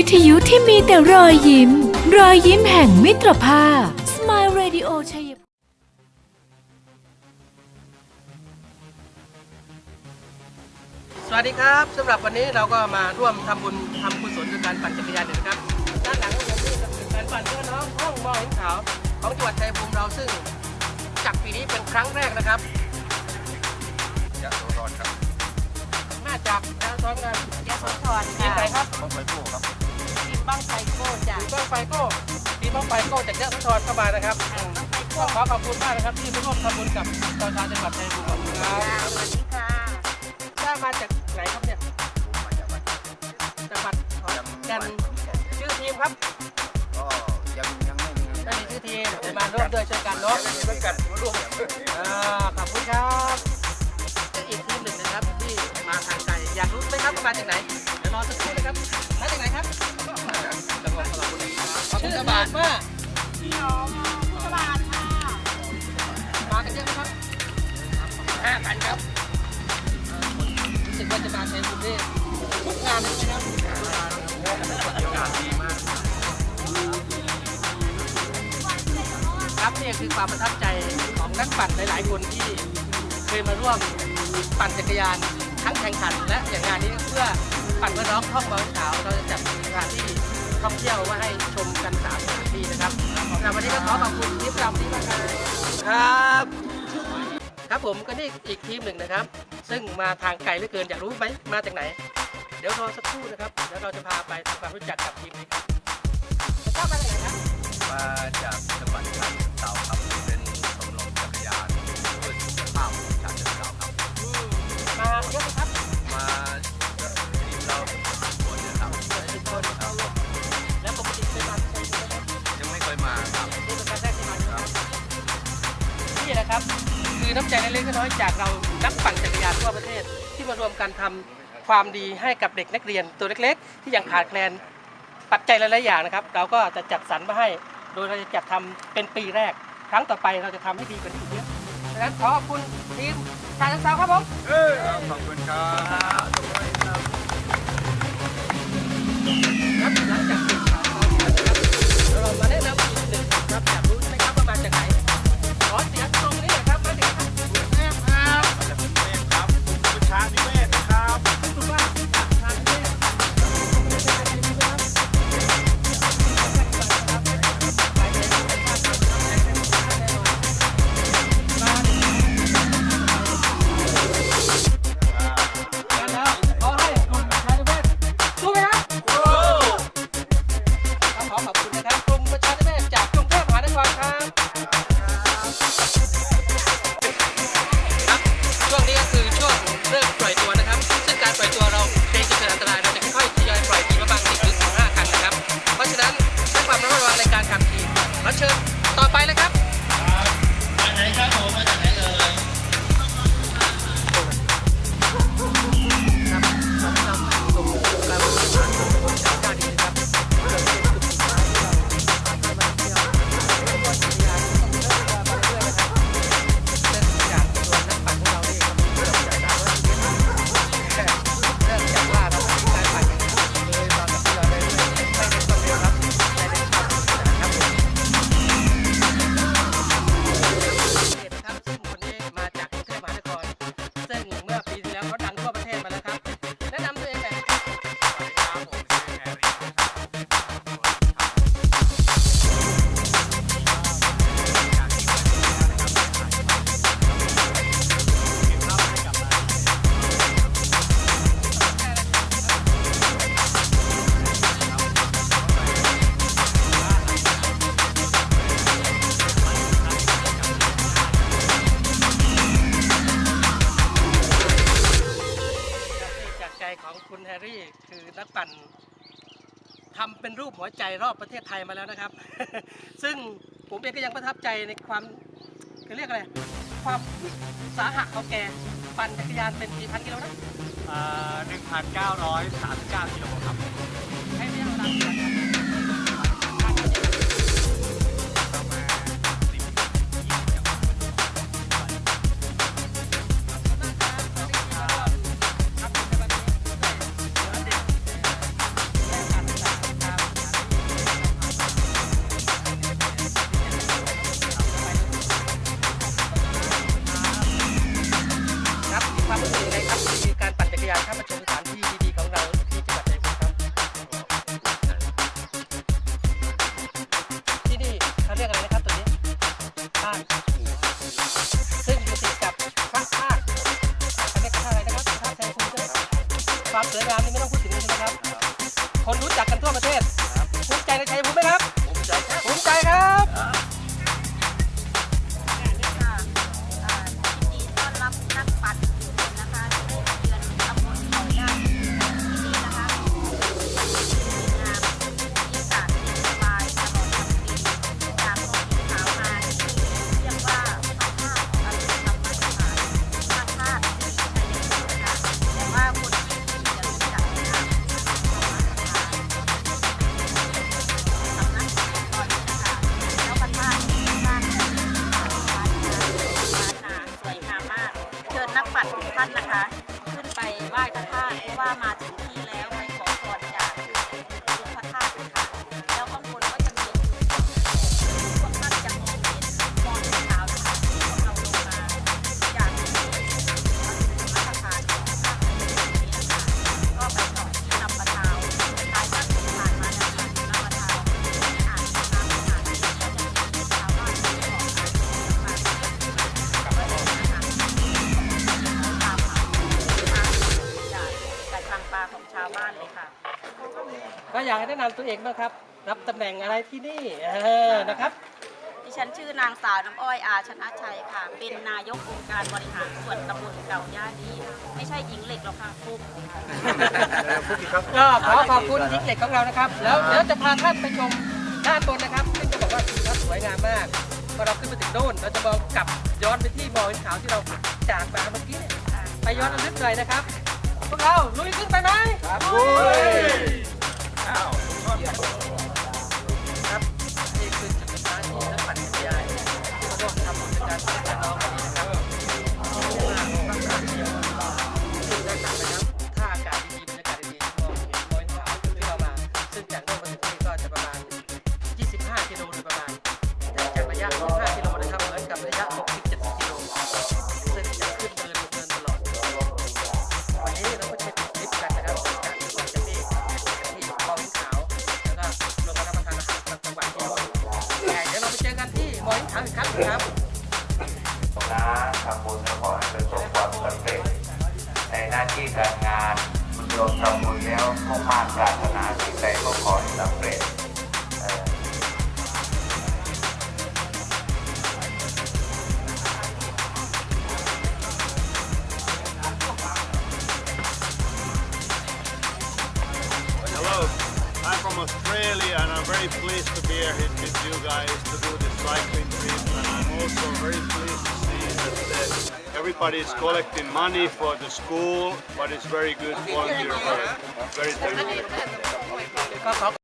วิทยุที่มีแต่รอยยิ้ม รอยยิ้มแห่งมิตรภาพ Smile Radio ชัยภูมิสวัสดีครับสำหรับวันนี้เราก็มาร่วมทำบุญทำกุศลด้วยการปั่นจักรยานอยู่นะครับด้านหลังของผมนี่ก็คือการปั่นเพื่อน้องห้องมอหินขาวของจังหวัดชัยภูมิเราซึ่งจัดปีนี้เป็นครั้งแรกนะครับยะโสธรครับมาจากดาวซ้อนกันยะโสธรทีมค่ะไหนครับต้องไปกู้ครับ ไฟโก้ทีมบ้างไฟโก้จากยะโสธรเข้ามานะครับอืมบ้างไซก็โก้ขอขอบคุณมากนะครับที่มาร่วมทำบุญกับชาวชาวจังหวัดชัยภูมิขอบคุณครับจ้าสวัสดีค่ะได้มาจากไหนครับเนี่ยผมมาจากวัดจังหวัดขอนยังแก่นขอนแก่นชื่อทีมครับก็ยังยังไม่มีไม่มีชื่อทีมเดี๋ยวมาร่วมด้วยช่วยกันเนาะยังไม่มีกันมาร่วมอ่าขอบคุณครับจะอีกทีมหนึ่งนะครับที่มาทางไกลอยากรู้ไหมครับว่ามาจากไหน ครับขอบคุณสบายมากพี่น้องพุทธบาลค่ะมากันเยอะไหมครับห้าพันครับรู้สึกว่าจะมาใช้บุญได้ทุกงานเลยนะครับงานดีมากครับนี่คือความประทับใจของนักปั่นหลาย ๆ คนที่เคยมาร่วมปั่นจักรยานทั้งแข่งขันและอย่างงานนี้เพื่อปั่นเพื่อน้องท่องบางขาวเราจะจัดสถานที่ ท่องเที่ยวมาให้ชมกันสามสถานที่นะครับสำหรับวันนี้ก็ขอขอบคุณทีมรำที่มากเลยครับ ครับผมก็นี่อีกทีมหนึ่งนะครับ ซึ่งมาทางไกลเหลือเกินอยากรู้ไหมมาจากไหน เดี๋ยวรอสักครู่นะครับแล้วเราจะพาไปทำความรู้จักกับทีมนี้ครับจะมาจากไหนครับมาจากจังหวัดฉะเชิงเทราครับ นี่แหละครับ คือน้ำใจเล็กๆน้อยๆจากเรานักปั่นจักรยานทั่วประเทศ ที่มารวมกันทำความดีให้กับเด็กนักเรียนตัวเล็กๆ ที่ยังขาดแคลนปัจจัยหลายๆอย่างนะครับ เราก็จะจัดสรรมาให้ โดยเราจะจัดทำเป็นปีแรก ครั้งต่อไปเราจะทำให้ดีกว่านี้อีกเยอะดังนั้นขอขอบคุณทีมชาติเซาครับผมขอบคุณครับครับหลังจากสื่อข่าวตอนนี้นะครับเดี๋ยวเรามาแนะนำ ทำเป็นรูปหัวใจรอบประเทศไทยมาแล้วนะครับ ซึ่งผมเองก็ยังประทับใจในความเขาเรียกอะไร ความสาหัสของแกปั่นจักรยานเป็นกี่พันกิโลนะหนึ่งพันเก้าร้อยสามสิบเก้ากิโลครับ ให้ระยะเวลา คะาของชาวบ้านเลยค่ะ ก็อยากให้แนะนำตัวเองบ้างครับ รับตำแหน่งอะไรที่นี่เออนะครับ ดิฉันชื่อนางสาวน้ำอ้อยอาชนะชัยค่ะ เป็นนายกองค์การบริหารส่วนตำบลเก่าย่าดี ไม่ใช่หญิงเหล็กหรอกค่ะคุกก็ขอขอบคุณทิกเล็กของเรานะครับ แล้วเดี๋ยวจะพาท่านไปชมด้านบนนะครับซึ่งจะบอกว่าทิวทัศน์สวยงามมากพอเราขึ้นไปถึงโน่นเราจะมองกลับย้อนไปที่บ่อหินขาวที่เราจากมาเมื่อกี้เนี่ยไปย้อนระลึกหน่อยนะครับ พวกเราลุยขึ้นไปไหมครับครับ ครั้งหนึ่งครับนะทำบุญแล้วขอให้ประสบความสำเร็จในหน้าที่การงานคุณโยมทำบุญแล้วมุ่งมั่นปรารถนาสิ่งใดก็ขอให้สำเร็จเอ่อ Hello, I'm from Australia and I'm very pleased to be here with you guys to do this cycling trip and I'm also very pleased to see that everybody is collecting money for the school, but it's very good volunteer work. Very thankful.